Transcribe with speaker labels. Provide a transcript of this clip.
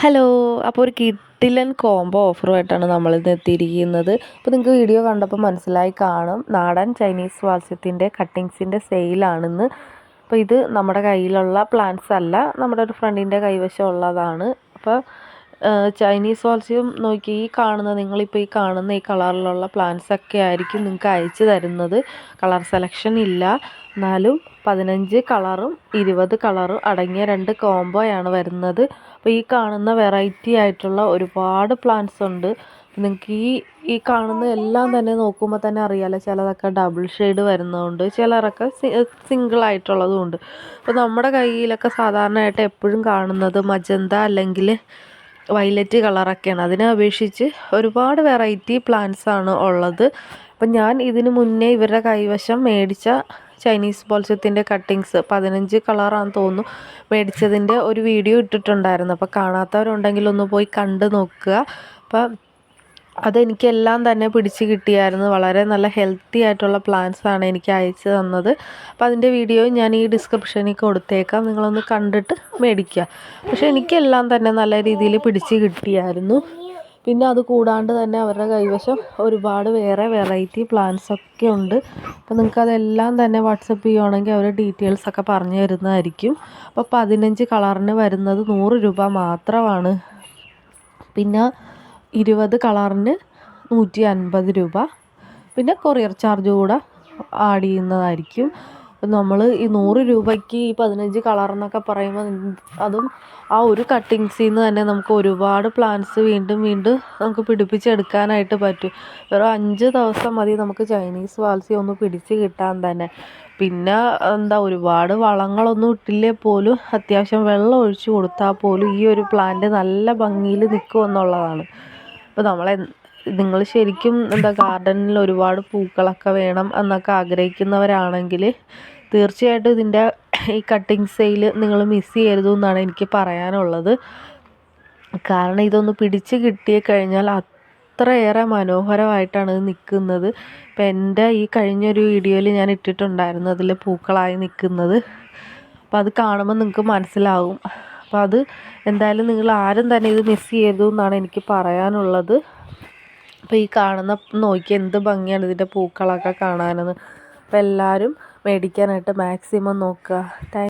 Speaker 1: Hello അപ്പോൾ ഒരു കിട്ടിലൻ combo ഓഫറുമായിട്ടാണ് നമ്മളിന്ന് എത്തിയിരിക്കുന്നത്. അപ്പോൾ നിങ്ങൾക്ക് വീഡിയോ കണ്ടപ്പോൾ മനസ്സിലായി കാണും. നാടൻ ചൈനീസ് വാസ്യത്തിന്റെ കട്ടിങ്സിന്റെ സെയിലാണെന്ന് അപ്പോൾ ഇത് നമ്മുടെ കയ്യിലുള്ള പ്ലാന്റ്സ് അല്ല നമ്മുടെ ഒരു ഫ്രണ്ടിന്റെ കൈവശം ഉള്ളതാണ്. അപ്പോൾ ചൈനീസ് വാത്സ്യം നോക്കി ഈ കാണുന്ന നിങ്ങളിപ്പോൾ ഈ കാണുന്ന ഈ കളറിലുള്ള പ്ലാന്റ്സ് ഒക്കെ ആയിരിക്കും നിങ്ങൾക്ക് അയച്ചു തരുന്നത്. കളർ സെലക്ഷൻ ഇല്ല. എന്നാലും പതിനഞ്ച് കളറും ഇരുപത് കളറും അടങ്ങിയ രണ്ട് കോംബോയാണ് വരുന്നത്. അപ്പോൾ ഈ കാണുന്ന വെറൈറ്റി ആയിട്ടുള്ള ഒരുപാട് പ്ലാന്റ്സ് ഉണ്ട്. നിങ്ങൾക്ക് ഈ ഈ കാണുന്ന എല്ലാം തന്നെ നോക്കുമ്പോൾ തന്നെ അറിയാമല്ലോ ചിലതൊക്കെ ഡബിൾ ഷെയ്ഡ് വരുന്നതുണ്ട് ചിലരൊക്കെ സിംഗിൾ ആയിട്ടുള്ളതും ഉണ്ട്. അപ്പോൾ നമ്മുടെ കയ്യിലൊക്കെ സാധാരണയായിട്ട് എപ്പോഴും കാണുന്നത് മജന്ത അല്ലെങ്കിൽ വയലറ്റ് കളറൊക്കെയാണ്. അതിനെ അപേക്ഷിച്ച് ഒരുപാട് വെറൈറ്റി പ്ലാന്റ്സ് ആണ് ഉള്ളത്. അപ്പം ഞാൻ ഇതിന് മുന്നേ ഇവരുടെ കൈവശം മേടിച്ച ചൈനീസ് ബോൾസത്തിന്റെ കട്ടിങ്സ് പതിനഞ്ച് കളറാണെന്ന് തോന്നുന്നു. മേടിച്ചതിന്റെ ഒരു വീഡിയോ ഇട്ടിട്ടുണ്ടായിരുന്നു. അപ്പോൾ കാണാത്തവരുണ്ടെങ്കിൽ ഒന്ന് പോയി കണ്ട് നോക്കുക. അപ്പം അതെനിക്കെല്ലാം തന്നെ പിടിച്ച് കിട്ടിയായിരുന്നു. വളരെ നല്ല ഹെൽത്തി ആയിട്ടുള്ള പ്ലാന്റ്സ് ആണ് എനിക്ക് അയച്ചു തന്നത്. അപ്പം അതിന്റെ വീഡിയോ ഞാൻ ഈ ഡിസ്ക്രിപ്ഷനിൽ കൊടുത്തേക്കാം. നിങ്ങളൊന്ന് കണ്ടിട്ട് മേടിക്കുക. പക്ഷേ എനിക്കെല്ലാം തന്നെ നല്ല രീതിയിൽ പിടിച്ച് കിട്ടിയായിരുന്നു. പിന്നെ അത് കൂടാണ്ട് തന്നെ അവരുടെ കൈവശം ഒരുപാട് വേറെ വെറൈറ്റി പ്ലാന്റ്സ് ഒക്കെ ഉണ്ട്. അപ്പോൾ നിങ്ങൾക്ക് അതെല്ലാം തന്നെ വാട്സപ്പ് ചെയ്യുവാണെങ്കിൽ അവർ ഡീറ്റെയിൽസ് ഒക്കെ പറഞ്ഞു തരുന്നതായിരിക്കും. അപ്പോൾ പതിനഞ്ച് കളറിന് വരുന്നത് നൂറ് രൂപ മാത്രമാണ്. പിന്നെ ഇരുപത് കളറിന് നൂറ്റി അൻപത് രൂപ. പിന്നെ കൊറിയർ ചാർജ് കൂടെ ആഡ് ചെയ്യുന്നതായിരിക്കും. നമ്മൾ ഈ നൂറ് രൂപയ്ക്ക് ഈ പതിനഞ്ച് കളറെന്നൊക്കെ പറയുമ്പോൾ അതും ആ ഒരു കട്ടിങ്സിൽ നിന്ന് തന്നെ നമുക്ക് ഒരുപാട് പ്ലാന്റ്സ് വീണ്ടും വീണ്ടും നമുക്ക് പിടിപ്പിച്ചെടുക്കാനായിട്ട് പറ്റും. വെറും അഞ്ച് ദിവസം മതി നമുക്ക് ചൈനീസ് വാൽസി ഒന്ന് പിടിച്ച് കിട്ടാൻ തന്നെ. പിന്നെ എന്താ ഒരുപാട് വളങ്ങളൊന്നും ഇട്ടില്ലേ പോലും അത്യാവശ്യം വെള്ളം ഒഴിച്ച് കൊടുത്താൽ പോലും ഈ ഒരു പ്ലാന്റ് നല്ല ഭംഗിയിൽ നിൽക്കുമെന്നുള്ളതാണ് അപ്പോൾ നമ്മളെ നിങ്ങൾ ശരിക്കും എന്താ ഗാർഡനിൽ ഒരുപാട് പൂക്കളൊക്കെ വേണം എന്നൊക്കെ ആഗ്രഹിക്കുന്നവരാണെങ്കിൽ തീർച്ചയായിട്ടും ഇതിന്റെ ഈ കട്ടിങ് സെയിൽ നിങ്ങൾ മിസ് ചെയ്യരുത് എന്നാണ് എനിക്ക് പറയാനുള്ളത്. കാരണം ഇതൊന്ന് പിടിച്ച് കിട്ടി കഴിഞ്ഞാൽ അത്രയേറെ മനോഹരമായിട്ടാണ് ഇത് നിൽക്കുന്നത്. ഇപ്പം എന്റെ ഈ കഴിഞ്ഞൊരു വീഡിയോയിൽ ഞാൻ ഇട്ടിട്ടുണ്ടായിരുന്നു അതിൽ പൂക്കളായി നിൽക്കുന്നത്. അപ്പോൾ അത് കാണുമ്പോൾ നിങ്ങൾക്ക് മനസ്സിലാവും. അപ്പോൾ അത് എന്തായാലും നിങ്ങൾ ആരും തന്നെ ഇത് മിസ് ചെയ്യരുത് എന്നാണ് എനിക്ക് പറയാനുള്ളത്. അപ്പോൾ ഈ കാണുന്ന നോക്കി എന്ത് ഭംഗിയാണ് ഇതിന്റെ പൂക്കളൊക്കെ കാണാനെന്ന്. അപ്പോൾ എല്ലാവരും മേടിക്കാനായിട്ട് മാക്സിമം നോക്കുക. താങ്ക്